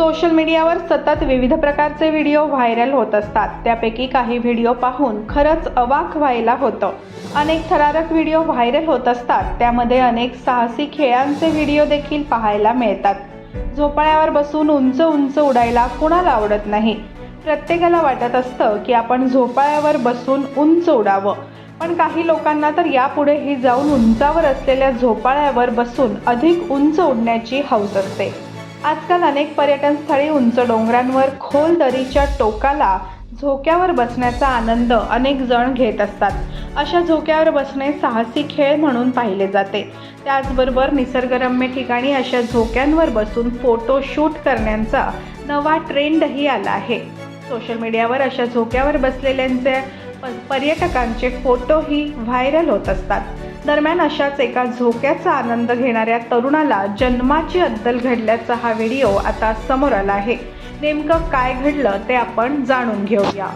Social मीडियावर सतत विविध प्रकारचे व्हिडिओ व्हायरल होत असतात. त्यापैकी काही व्हिडिओ पाहून खरंच अवाक व्हायला होतं. अनेक थरारक व्हिडिओ व्हायरल होत असतात. त्यामध्ये अनेक साहसी खेळांचे व्हिडिओ देखील पाहायला मिळतात. झोपाळ्यावर बसून उंच उंच उडायला कुणाला आवडत नाही? प्रत्येकाला वाटत असतं की आपण झोपाळ्यावर बसून उंच उडावं. पण काही लोकांना तर यापुढेही जाऊन उंचावर असलेल्या झोपाळ्यावर बसून अधिक उंच उडण्याची हौस असते. आजकाल अनेक पर्यटन स्थळी उंच डोंगरांवर खोल दरीच्या टोकाला झोक्यावर बसण्याचा आनंद अनेक जण घेत असतात. अशा झोक्यावर बसणे साहसी खेळ म्हणून पाहिले जाते. त्याचबरोबर निसर्गरम्य ठिकाणी अशा झोक्यांवर बसून फोटो शूट करण्याचा नवा ट्रेंडही आला आहे. सोशल मीडियावर अशा झोक्यावर बसलेल्यांचे प- पर्यटकांचे फोटोही व्हायरल होत असतात. दरम्यान अशाच एका झोक्याचा आनंद घेणाऱ्या तरुणाला जन्माची अद्दल घडल्याचा हा व्हिडिओ आता समोर आला आहे. नेमकं काय घडलं ते आपण जाणून घेऊया.